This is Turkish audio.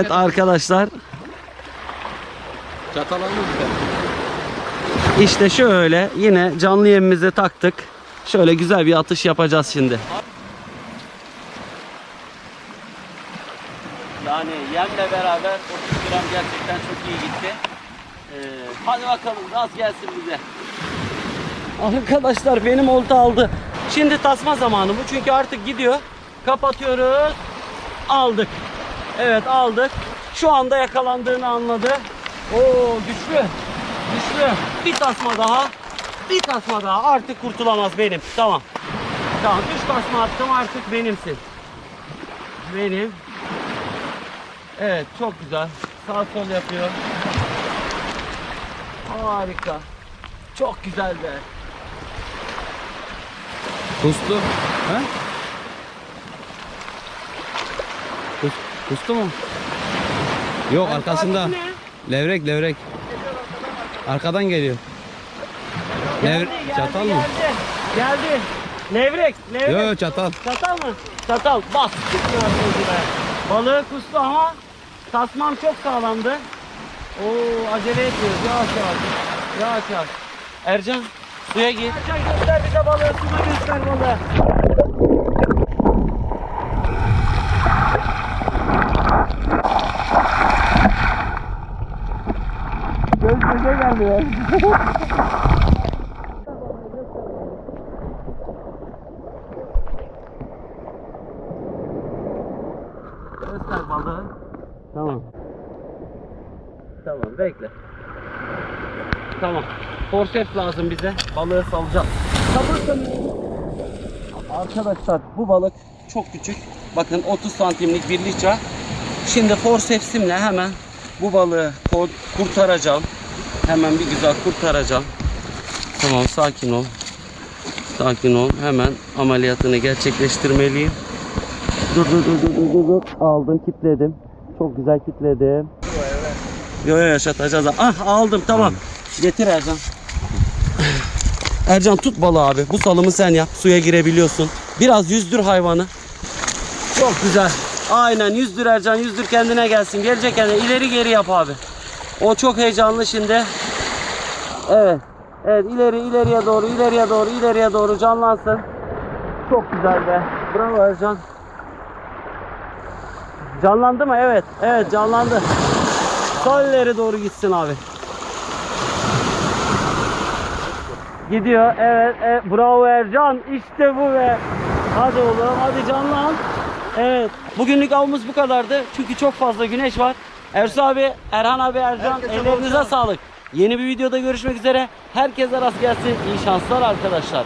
Evet arkadaşlar Çatal işte şöyle yine canlı yemimizi taktık. Şöyle güzel bir atış yapacağız şimdi. Yani yemle beraber 30 gram gerçekten çok iyi gitti. Ee, hadi bakalım gaz gelsin bize. Arkadaşlar benim olta aldı. Şimdi tasma zamanı bu çünkü artık gidiyor. Kapatıyoruz. Aldık. Evet aldık. Şu anda yakalandığını anladı. Oo güçlü. Güçlü. Bir tasma daha. Bir tasma daha. Artık kurtulamaz benim. Tamam. Tamam. Üç tasma attım artık benimsin. Benim. Evet çok güzel. Sağ sol yapıyor. Harika. Çok güzel be. Kustu. He? Kustu mu? Yok arkasında. Levrek levrek. Arkadan geliyor. Lev Geldi, geldi, çatal mı? geldi. Geldi. Levrek, levrek. Yok yok çatal. Çatal mı? Çatal. Bas. Balığı kustu ama tasmam çok sağlamdı. Oo acele etmiyoruz. Yavaş yavaş. Yavaş yavaş. Ercan suya gir. Ercan göster bize balığı. Suda göster balığı. Göz göze geldi ya. Göster balığı. Tamam. Tamam bekle. Tamam. Forceps lazım bize. Balığı salacağız. Arkadaşlar bu balık çok küçük. Bakın 30 santimlik bir liça. Şimdi forcepsimle hemen bu balığı kurtaracağım. Hemen bir güzel kurtaracağım. Tamam sakin ol. Sakin ol. Hemen ameliyatını gerçekleştirmeliyim. Dur dur dur dur dur dur. Aldım kitledim. Çok güzel kitledim. Yo yo yaşatacağız. Ah aldım tamam. Getir Ercan. Ercan tut balığı abi. Bu salımı sen yap. Suya girebiliyorsun. Biraz yüzdür hayvanı. Çok güzel. Aynen yüzdür Ercan yüzdür kendine gelsin. Gelecek kendine. İleri geri yap abi. O çok heyecanlı şimdi. Evet. Evet ileri ileriye doğru ileriye doğru ileriye doğru canlansın. Çok güzel be. Bravo Ercan. Canlandı mı? Evet. Evet canlandı. Sol ileri doğru gitsin abi. Gidiyor. Evet, evet. Bravo Ercan. İşte bu be. Hadi oğlum. Hadi canlan. Evet. Bugünlük avımız bu kadardı. Çünkü çok fazla güneş var. Ersu abi, Erhan abi, Ercan ellerinize sağlık. Yeni bir videoda görüşmek üzere. Herkese rast gelsin. İyi şanslar arkadaşlar.